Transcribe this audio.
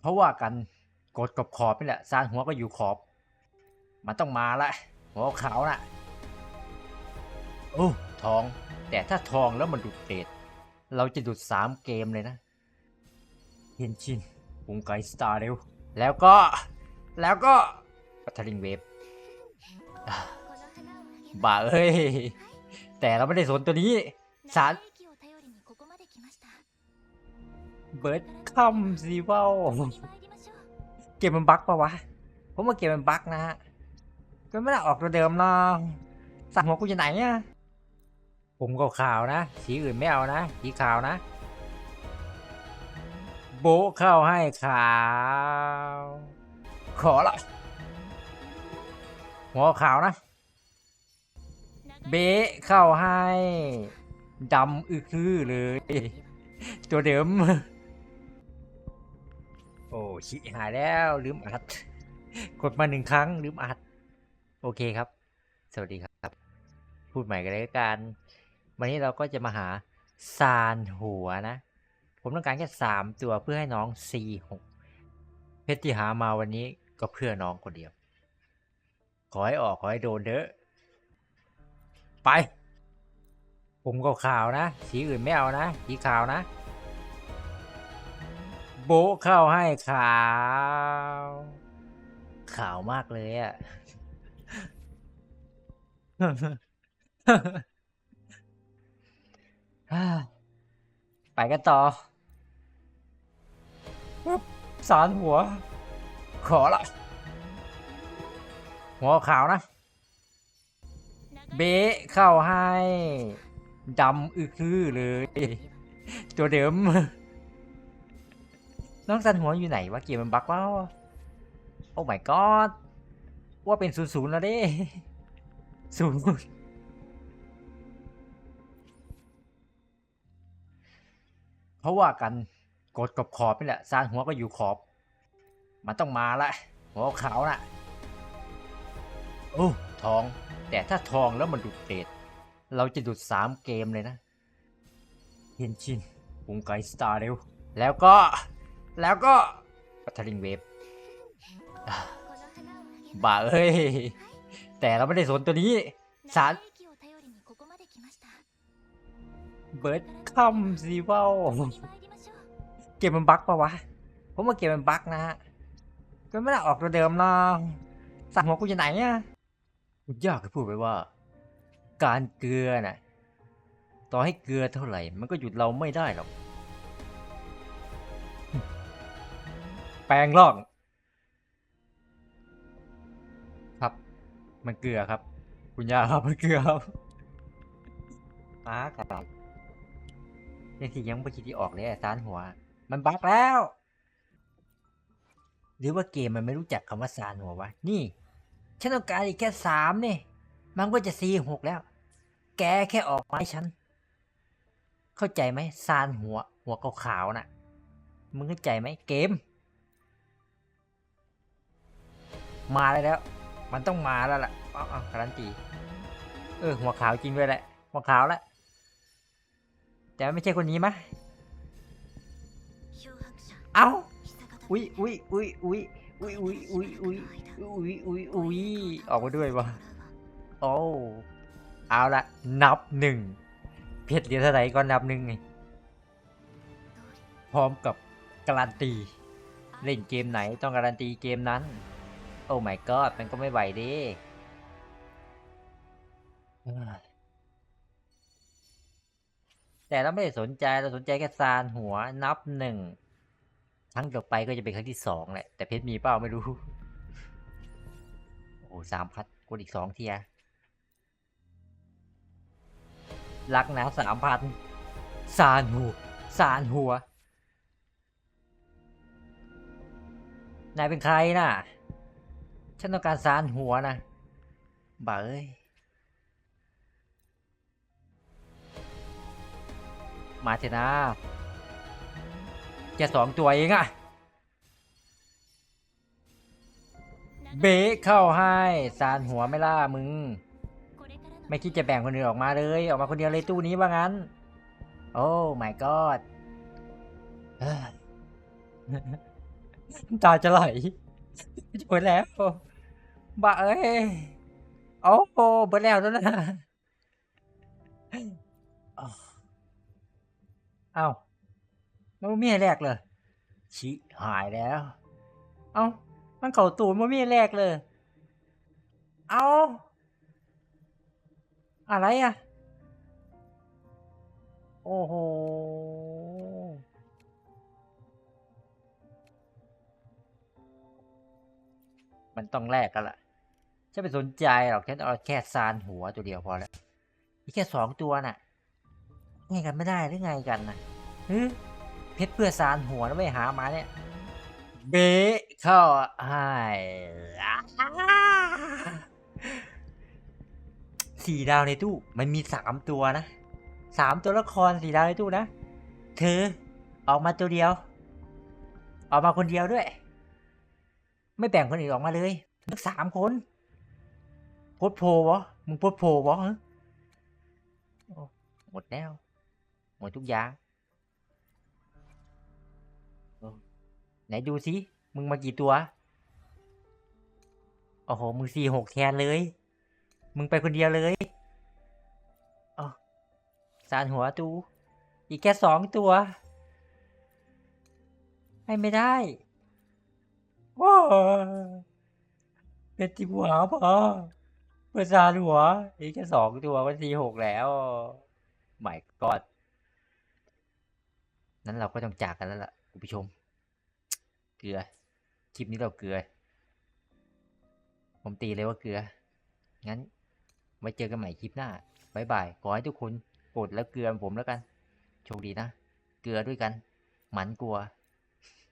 เพราะว่ากันกดกับขอบนี่แหละซานหัวก็อยู่ขอบ มันต้องมาละหัวขาวน่ะโอ้ทอง แต่ถ้าทองแล้วมันดูดเกรดเราจะดูดสามเกมเลยนะเฮนชินวงไกสตาร์เร็ว แล้วก็ แล้วก็ปัทลิงเวฟอะบ้าเอ้ย แต่เราไม่ได้สนตัวนี้สาร เบิร์ดคัมซีเวลเกมมันบั๊กปะวะ ผมว่าเกมมันบั๊กนะฮะก็ไม่ได้ออกตัวเดิมนะสั่งหัวกูจะไหนอะผมก็ขาวนะ สีอื่นไม่เอานะ สีขาวนะ โบเข้าให้ขาว ขอละหัวขาวนะ เบะเข้าให้ดำอือคือเลยตัวเดิม ชิหายแล้วลืมอัด กดมาหนึ่งครั้งลืมอัด โอเคครับ สวัสดีครับ พูดใหม่กันเลยกัน วันนี้เราก็จะมาหาซานหัวนะ ผมต้องการแค่สามตัวเพื่อให้น้อง C6 เพชรที่หามาวันนี้ก็เพื่อน้องคนเดียว ขอให้ออกขอให้โดนเด้อไป ผมก็ขาวนะ สีอื่นไม่เอานะ สีขาวนะ โบะเข้าให้ขาว ขาวมากเลยอะไปกันต่อสารหัว ขอละหัวขาวนะ เบะเข้าให้ดำอือคือเลย ตัวเดิม น้องสันหัวอยู่ไหนวะเกมมันบักว่าโอ้ my god ว่าเป็นศูนย์ศูนย์แล้วเด้ศูนย์เพราะว่ากันกดกับขอบนี่แหละซานหัวก็อยู่ขอบ มันต้องมาละหัวขาวน่ะโอ้ทอง แต่ถ้าทองแล้วมันดูดเกรดเราจะดูดสามเกมเลยนะเฮนชินวงไกสตาร์เร็วแล้วก็ แล้วก็ปัทลิงเวฟอะบ้าเอ้ย แต่เราไม่ได้สนตัวนี้ สารเบิร์ดคัมซีเวลเกมมันบั๊กปะวะ ผมว่าเกมมันบั๊กนะฮะก็ไม่ได้ออกตัวเดิมนะสั่งหัวกูจะไหนอะกูยากจะพูดไปว่า การเกลือน่ะ ต่อให้เกลือเท่าไหร่ มันก็หยุดเราไม่ได้หรอก แปลงร่องครับ มันเกลือครับ คุณยาครับมันเกลือครับป้ากระต่ายยังที่ยังไม่คิดที่ออกเลยอะซานหัว มันบั๊กแล้ว หรือว่าเกมมันไม่รู้จักคำว่าซานหัววะ นี่ฉันต้องการอีกแค่สามเนี่ย มันก็จะซีหกแล้ว แกแค่ออกมาให้ฉัน เข้าใจไหมซานหัว หัวขาวๆน่ะ มึงเข้าใจไหมเกม มาได้แล้ว มันต้องมาแล้วล่ะอ๋อการันตีเออหัวขาวจริงด้วยแหละหัวขาวแล้วแต่ไม่ใช่คนนี้มะเอ้าอุ้ยอุ้ยอุ้ยอุ้ยอุ้ยอุ้ยอุ้ยอุ้ยอุ้ยอุ้ยอุ้ยออกมาด้วยวะโอ้เอาละนับหนึ่งเพชรเหรียญเท่าไหร่ก็นับหนึ่งไงพร้อมกับการันตี เล่นเกมไหนต้องการันตีเกมนั้นโอ้ my god มันก็ไม่ไหวดิแต่เราไม่ได้สนใจเราสนใจแค่ซานหัวนับหนึ่งครั้งต่อไปก็จะเป็นครั้งที่สองแหละ แต่เพชรมีเปล่าไม่รู้ โอ้สามพัดกดอีกสองเทียรักนะสามพันสานหัวสานหัว นายเป็นใครน่ะ ฉันต้องการสานหัวนะบ่าเอ้ย มาเถอะนะแค่สองตัวเองอะเบะเข้าให้สานหัวไม่ล่ามึง ไม่คิดจะแบ่งคนอื่นออกมาเลย ออกมาคนเดียวเลยตู้นี้ว่างั้น โอ้ my god เอ้ยน้ำตาจะไหลจะหมดแล้ว บ้าเอ้ย โอ้โหเบิดแล้วแล้วนะเอ้ามันบ่มีแรกเลย ชิหายแล้ว เอ้า มันเข่าตูนมันมีแรกเลย เอ้า อะไรอะ โอ้โห มันต้องแลกกันละฉันไม่สนใจหรอกฉันเอาแค่ซานหัวตัวเดียวพอแล้วอีแค่สองตัวน่ะไงกันไม่ได้หรือไงกันนะฮึเพชรเพื่อซานหัวแล้วไม่หามาเนี่ย เบะเข้าให้สี่ดาวในตู้มันมีสามตัวนะสามตัวละครสี่ดาวในตู้นะเธอออกมาตัวเดียว ออกมาคนเดียวด้วย ไม่แบ่งคนอื่นออกมาเลยทั้งสามคนโพสโพวะมึงโพสโพวะหมดแล้ว หมดทุกอย่างไหนดูสิมึงมากี่ตัวโอ้โหมึงสี่หกแทนเลย มึงไปคนเดียวเลยอ๋อสารหัวตูอีกแค่สองตัว ให้ไม่ได้ ว้าเป็นจิหัวพอเพื่อซานหัวอีกแค่สองตัวก็ทีหกแล้วไม่กอดนั้นเราก็ต้องจากกันแล้วล่ะคุณผู้ชม เกลือคลิปนี้เราเกลือ ผมตีเลยว่าเกลือ งั้น ไว้เจอกันใหม่คลิปหน้าบายบาย ขอให้ทุกคนโปรดแล้วเกลือผมแล้วกัน โชคดีนะ เกลือด้วยกัน หมันกลัว